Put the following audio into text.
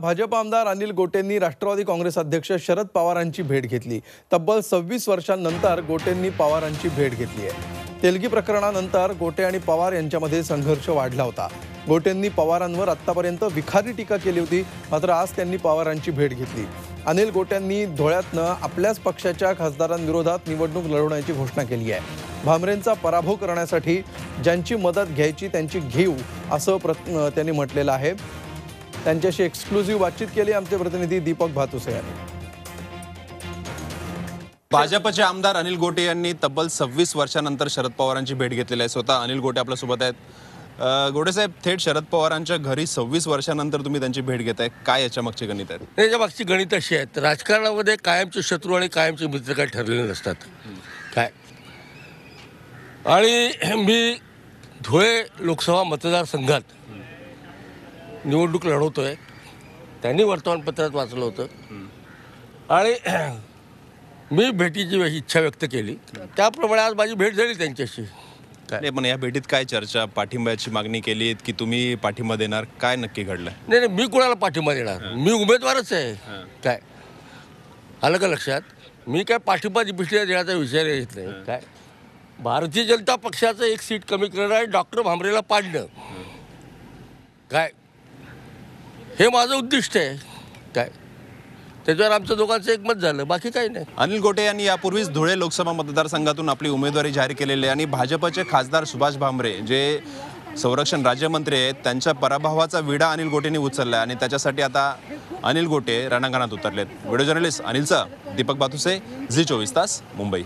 भाजप आमदार अनिल गोटेंनी राष्ट्रवादी काँग्रेस अध्यक्ष शरद पवारांची भेट घेतली. तब्बल सव्वीस वर्षांनंतर गोटेंनी पवारांची भेट घेतली आहे. तेलगी प्रकरणानंतर गोटे आणि पवार यांच्यामध्ये संघर्ष वाढला होता. गोटेंनी पवारांवर आत्तापर्यंत विखारी टीका केली होती मात्र आज त्यांनी पवारांची भेट घेतली. अनिल गोट्यांनी धुळ्यातनं आपल्याच पक्षाच्या खासदारांविरोधात निवडणूक लढवण्याची घोषणा केली आहे. भामरेंचा पराभव करण्यासाठी ज्यांची मदत घ्यायची त्यांची घेऊ असं प्र त्यांनी म्हटलेलं आहे. त्यांच्याशी एक्सक्लुझिव्ह बातचीत केली. आमचे प्रतिनिधी दीपक भातुसे यांनी भाजपचे आमदार अनिल गोटे यांनी तब्बल सव्वीस वर्षानंतर शरद पवारांची भेट घेतलेली आहे. स्वतः अनिल गोटे आपल्यासोबत आहेत. गोटे साहेब थेट शरद पवारांच्या घरी सव्वीस वर्षानंतर तुम्ही त्यांची भेट घेताय. काय याच्या मागचे गणित आहेत? त्याच्या मागची गणित अशी आहेत. राजकारणामध्ये कायमचे शत्रू आणि कायमचे मित्र काय ठरलेले नसतात. काय? आणि मी धुळे लोकसभा मतदारसंघात निवडणूक लढवतोय. त्यांनी वर्तमानपत्रात वाचलं होतं. आणि मी भेटीची इच्छा व्यक्त केली. त्याप्रमाणे आज माझी भेट झाली त्यांच्याशी. काय? नाही पण या भेटीत काय चर्चा पाठिंब्याची मागणी केली की तुम्ही पाठिंबा देणार? काय नक्की घडलंय? नाही नाही मी कोणाला पाठिंबा देणार? मी उमेदवारच आहे. काय? आलं का लक्षात? मी काय पाठिंबा बिष्टीला देण्याचा विचार येत नाही काय? भारतीय जनता पक्षाचं एक सीट कमी करणं आणि डॉक्टर भामरेला पाडणं काय? हे माझं उद्दिष्ट आहे. काय? त्याच्यावर आमचं दोघांचं एकमत झालं. बाकी काही नाही. अनिल गोटे यांनी यापूर्वीच धुळे लोकसभा मतदारसंघातून आपली उमेदवारी जाहीर केलेली आहे आणि भाजपचे खासदार सुभाष भामरे जे संरक्षण राज्यमंत्री आहेत त्यांच्या पराभवाचा विडा अनिल गोटेंनी उचलला आहे आणि त्याच्यासाठी आता अनिल गोटे रणांगणात उतरलेत. व्हिडिओ जर्नलिस्ट अनिलचा दीपक बातुसे झी चोवीस तास मुंबई.